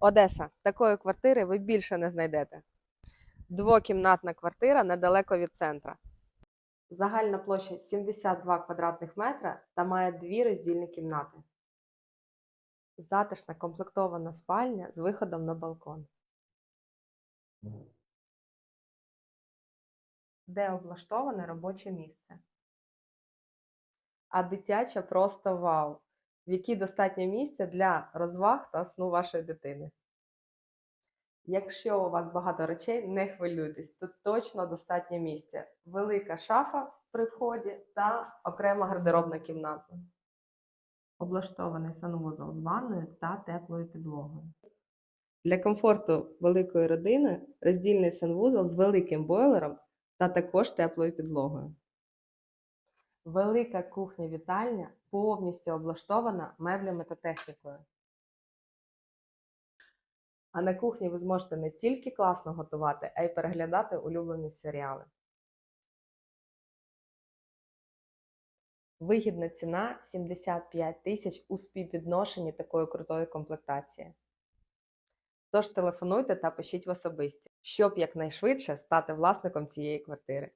Одеса. Такої квартири ви більше не знайдете. Двокімнатна квартира недалеко від центра. Загальна площа 72 квадратних метра та має дві роздільні кімнати. Затишна комплектована спальня з виходом на балкон. Де облаштоване робоче місце. А дитяча просто вау! В якій достатньо місця для розваг та сну вашої дитини. Якщо у вас багато речей, не хвилюйтесь, тут точно достатньо місця. Велика шафа при вході та окрема гардеробна кімната. Облаштований санвузол з ванною та теплою підлогою. Для комфорту великої родини роздільний санвузол з великим бойлером та також теплою підлогою. Велика кухня-вітальня повністю облаштована меблями та технікою. А на кухні ви зможете не тільки класно готувати, а й переглядати улюблені серіали. Вигідна ціна 75 тисяч у співвідношенні такої крутої комплектації. Тож телефонуйте та пишіть в особисті, щоб якнайшвидше стати власником цієї квартири.